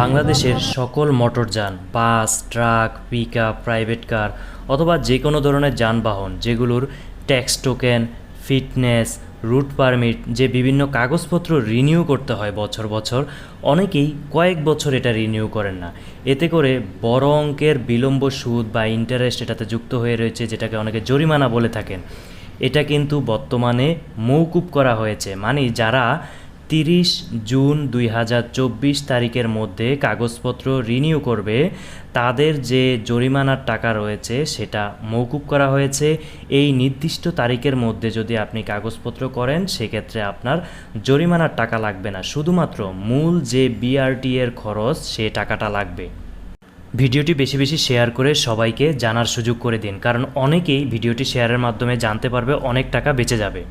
বাংলাদেশের সকল মোটরযান, bus, truck pick private car অথবা যে কোনো ধরনের যানবাহন, যেগুলোর tax token, fitness, route permit, যে বিভিন্ন কাগজপত্র রিনিউ করতে হয় বছর বছর, অনেকেই কয়েক বছর এটা রিনিউ করেন না। এতে করে বড় অঙ্কের বিলম্ব সুদ বা ইন্টারেস্ট এটাতে যুক্ত হয়ে রয়েছে, যেটাকে অনেকে জরিমানা বলে থাকেন। এটা কিন্তু বর্তমানে মৌকুব করা হয়েছে। মানে যারা তিরিশ জুন দুই হাজার চব্বিশ তারিখের মধ্যে কাগজপত্র রিনিউ করবে। তাদের যে জরিমানার টাকা রয়েছে, সেটা মৌকুব করা হয়েছে। এই নির্দিষ্ট তারিখের মধ্যে যদি আপনি কাগজপত্র করেন, সেক্ষেত্রে আপনার জরিমানার টাকা লাগবে না। শুধুমাত্র মূল যে বিআরটি এর খরচ, সে টাকাটা লাগবে। ভিডিওটি বেশি বেশি শেয়ার করে সবাইকে জানার সুযোগ করে দিন, কারণ অনেকেই ভিডিওটি শেয়ারের মাধ্যমে জানতে পারবে, অনেক টাকা বেঁচে যাবে।